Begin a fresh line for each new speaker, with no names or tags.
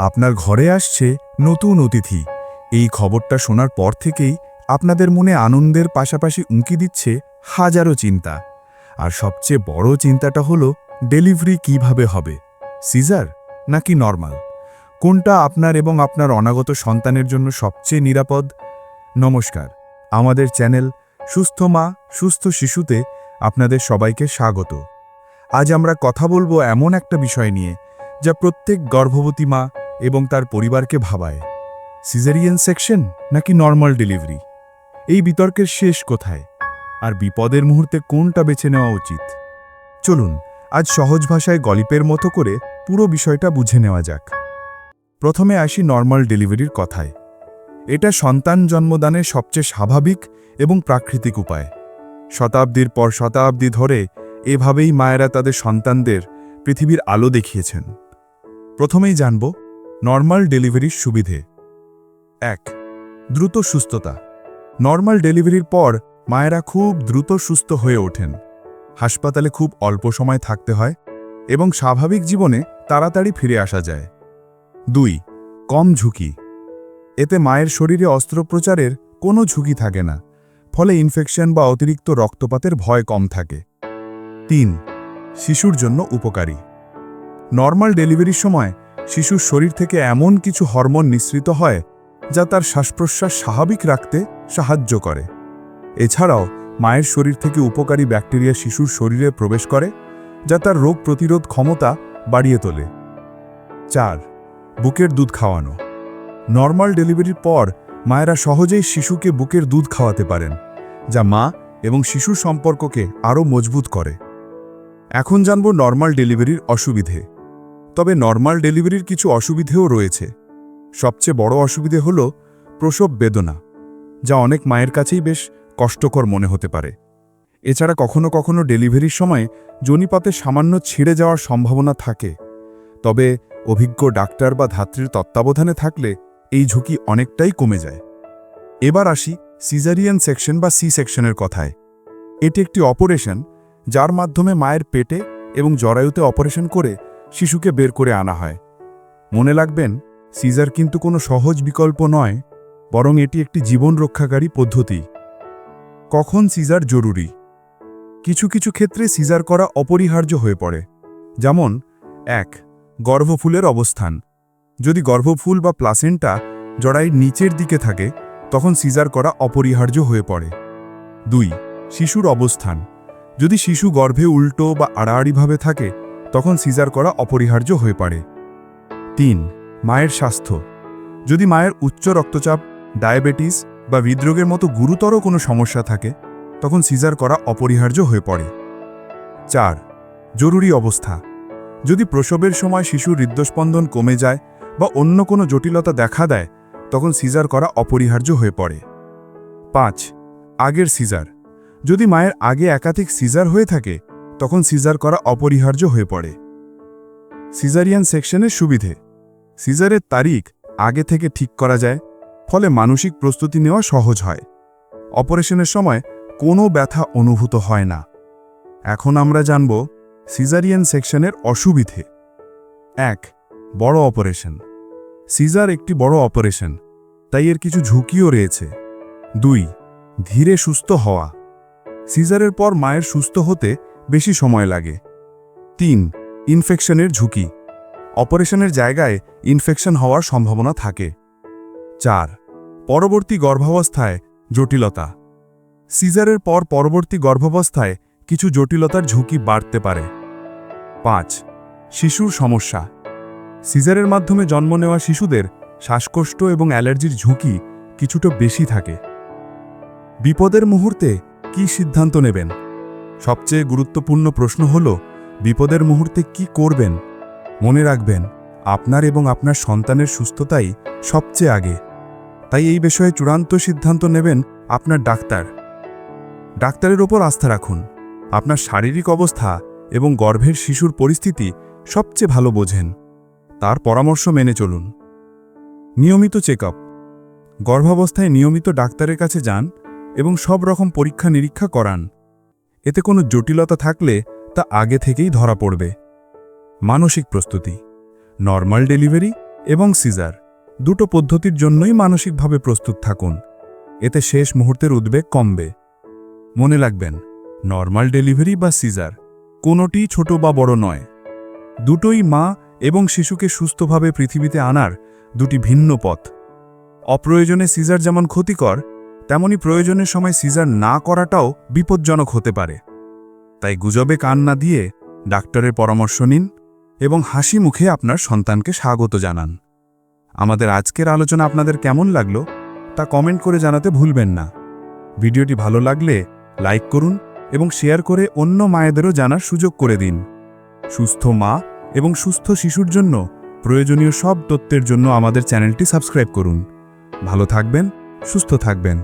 আপনার ঘরে আসছে নতুন অতিথি। এই খবরটা শোনার পর থেকেই আপনাদের মনে আনন্দের পাশাপাশি উঁকি দিচ্ছে হাজারো চিন্তা। আর সবচেয়ে বড় চিন্তাটা হলো ডেলিভারি কীভাবে হবে? সিজার নাকি নর্মাল? কোনটা আপনার এবং আপনার অনাগত সন্তানের জন্য সবচেয়ে নিরাপদ? নমস্কার, আমাদের চ্যানেল সুস্থ মা, সুস্থ শিশুতে আপনাদের সবাইকে স্বাগত। আজ আমরা কথা বলব এমন একটা বিষয় নিয়ে যা প্রত্যেক গর্ভবতী মা এবং তার পরিবারকে ভাবায়। সিজারিয়ান সেকশন নাকি নর্মাল ডেলিভারি? এই বিতর্কের শেষ কোথায়? আর বিপদের মুহূর্তে কোনটা বেছে নেওয়া উচিত? চলুন, আজ সহজ ভাষায় গলিপের মতো করে পুরো বিষয়টা বুঝে নেওয়া যাক। প্রথমে আসি নর্মাল ডেলিভারির কথায়। এটা সন্তান জন্মদানের সবচেয়ে স্বাভাবিক এবং প্রাকৃতিক উপায়। শতাব্দীর পর শতাব্দী ধরে এভাবেই মায়েরা তাদের সন্তানদের পৃথিবীর আলো দেখিয়েছেন। প্রথমেই জানব নর্মাল ডেলিভারির সুবিধে। এক, দ্রুত সুস্থতা। নর্মাল ডেলিভারির পর মায়েরা খুব দ্রুত সুস্থ হয়ে ওঠেন। হাসপাতালে খুব অল্প সময় থাকতে হয় এবং স্বাভাবিক জীবনে তাড়াতাড়ি ফিরে আসা যায়। দুই, কম ঝুঁকি। এতে মায়ের শরীরে অস্ত্রোপচারের কোনো ঝুঁকি থাকে না, ফলে ইনফেকশন বা অতিরিক্ত রক্তপাতের ভয় কম থাকে। তিন, শিশুর জন্য উপকারী। নর্মাল ডেলিভারির সময় শিশুর শরীর থেকে এমন কিছু হরমোন নিঃসৃত হয়, যা তার শ্বাসপ্রশ্বাস স্বাভাবিক রাখতে সাহায্য করে। এছাড়াও, মায়ের শরীর থেকে উপকারী ব্যাকটেরিয়া শিশুর শরীরে প্রবেশ করে, যা তার রোগ প্রতিরোধ ক্ষমতা বাড়িয়ে তোলে। চার, বুকের দুধ খাওয়ানো। নর্মাল ডেলিভারির পর, মায়েরা সহজেই শিশুকে বুকের দুধ খাওয়াতে পারেন, যা মা এবং শিশুর সম্পর্ককে আরও মজবুত করে। এখন জানব নর্মাল ডেলিভারির অসুবিধে। তবে নর্মাল ডেলিভারির কিছু অসুবিধেও রয়েছে। সবচেয়ে বড় অসুবিধে হল প্রসব বেদনা, যা অনেক মায়ের কাছেই বেশ কষ্টকর মনে হতে পারে। এছাড়া কখনো কখনো ডেলিভারির সময় জনিপাতে সামান্য ছিঁড়ে যাওয়ার সম্ভাবনা থাকে, তবে অভিজ্ঞ ডাক্তার বা ধাত্রীর তত্ত্বাবধানে থাকলে এই ঝুঁকি অনেকটাই কমে যায়। এবার আসি সিজারিয়ান সেকশন বা সি সেকশনের কথায়। এটি একটি অপারেশন, যার মাধ্যমে মায়ের পেটে এবং জরায়ুতে অপারেশন করে শিশুকে বের করে আনা হয়। মনে লাগবেন সিজার কিন্তু কোনো সহজ বিকল্প নয়, বরং এটি একটি জীবন রক্ষাকারী পদ্ধতি। কখন সিজার জরুরি? কিছু কিছু ক্ষেত্রে সিজার করা অপরিহার্য হয়ে পড়ে। যেমন, এক, গর্ভফুলের অবস্থান। যদি গর্ভফুল বা প্লাসেন্টা জড়াইয়ের নিচের দিকে থাকে, তখন সিজার করা অপরিহার্য হয়ে পড়ে। দুই, শিশুর অবস্থান। যদি শিশু গর্ভে উল্টো বা আড়াআড়িভাবে থাকে তখন সিজার করা অপরিহার্য হয়ে পড়ে। তিন, মায়ের স্বাস্থ্য। যদি মায়ের উচ্চ রক্তচাপ, ডায়াবেটিস বা হৃদরোগের মতো গুরুতর কোনো সমস্যা থাকে, তখন সিজার করা অপরিহার্য হয়ে পড়ে। চার, জরুরি অবস্থা। যদি প্রসবের সময় শিশুর হৃদস্পন্দন কমে যায় বা অন্য কোনো জটিলতা দেখা দেয়, তখন সিজার করা অপরিহার্য হয়ে পড়ে। পাঁচ, আগের সিজার। যদি মায়ের আগে একাধিক সিজার হয়ে থাকে তখন সিজার করা অপরিহার্য হয়ে পড়ে। সিজারিয়ান সেকশনের সুবিধে। সিজারের তারিখ আগে থেকে ঠিক করা যায়, ফলে মানসিক প্রস্তুতি নেওয়া সহজ হয়। অপারেশনের সময় কোনো ব্যথা অনুভূত হয় না। এখন আমরা জানব সিজারিয়ান সেকশনের অসুবিধে। এক, বড় অপারেশন। সিজার একটি বড় অপারেশন, তাই এর কিছু ঝুঁকিও রয়েছে। দুই, ধীরে সুস্থ হওয়া। সিজারের পর মায়ের সুস্থ হতে বেশি সময় লাগে। তিন ইনফেকশনের ঝুঁকি। অপারেশনের জায়গায় ইনফেকশন হওয়ার সম্ভাবনা থাকে। চার, পরবর্তী গর্ভাবস্থায় জটিলতা। সিজারের পর পরবর্তী গর্ভাবস্থায় কিছু জটিলতার ঝুঁকি বাড়তে পারে। পাঁচ, শিশুর সমস্যা। সিজারের মাধ্যমে জন্ম নেওয়া শিশুদের শ্বাসকষ্ট এবং অ্যালার্জির ঝুঁকি কিছুটা বেশি থাকে। বিপদের মুহূর্তে কি সিদ্ধান্ত নেবেন? সবচেয়ে গুরুত্বপূর্ণ প্রশ্ন হল, বিপদের মুহূর্তে কি করবেন? মনে রাখবেন, আপনার এবং আপনার সন্তানের সুস্থতাই সবচেয়ে আগে। তাই এই বিষয়ে চূড়ান্ত সিদ্ধান্ত নেবেন আপনার ডাক্তার। ডাক্তারের ওপর আস্থা রাখুন। আপনার শারীরিক অবস্থা এবং গর্ভের শিশুর পরিস্থিতি সবচেয়ে ভালো বোঝেন। তার পরামর্শ মেনে চলুন। নিয়মিত চেক গর্ভাবস্থায় নিয়মিত ডাক্তারের কাছে যান এবং সব রকম পরীক্ষা নিরীক্ষা করান। এতে কোনো জটিলতা থাকলে তা আগে থেকেই ধরা পড়বে। মানসিক প্রস্তুতি, নর্মাল ডেলিভারি এবং সিজার দুটো পদ্ধতির জন্যই মানসিকভাবে প্রস্তুত থাকুন। এতে শেষ মুহূর্তের উদ্বেগ কমবে। মনে রাখবেন, নর্মাল ডেলিভারি বা সিজার কোনোটিই ছোট বা বড় নয়। দুটোই মা এবং শিশুকে সুস্থভাবে পৃথিবীতে আনার দুটি ভিন্ন পথ। অপ্রয়োজনে সিজার যেমন ক্ষতিকর তেমনি প্রয়োজনের সময় সিজার না করাটাও বিপজ্জনক হতে পারে। তাই গুজবে কান না দিয়ে ডাক্তারের পরামর্শ নিন এবং হাসি মুখে আপনার সন্তানকে স্বাগত জানান। আমাদের আজকের আলোচনা আপনাদের কেমন লাগল তা কমেন্ট করে জানাতে ভুলবেন না। ভিডিওটি ভালো লাগলে লাইক করুন এবং শেয়ার করে অন্য মায়েদেরও জানার সুযোগ করে দিন। সুস্থ মা এবং সুস্থ শিশুর জন্য প্রয়োজনীয় সব তথ্যের জন্য আমাদের চ্যানেলটি সাবস্ক্রাইব করুন। ভালো থাকবেন, সুস্থ থাকবেন।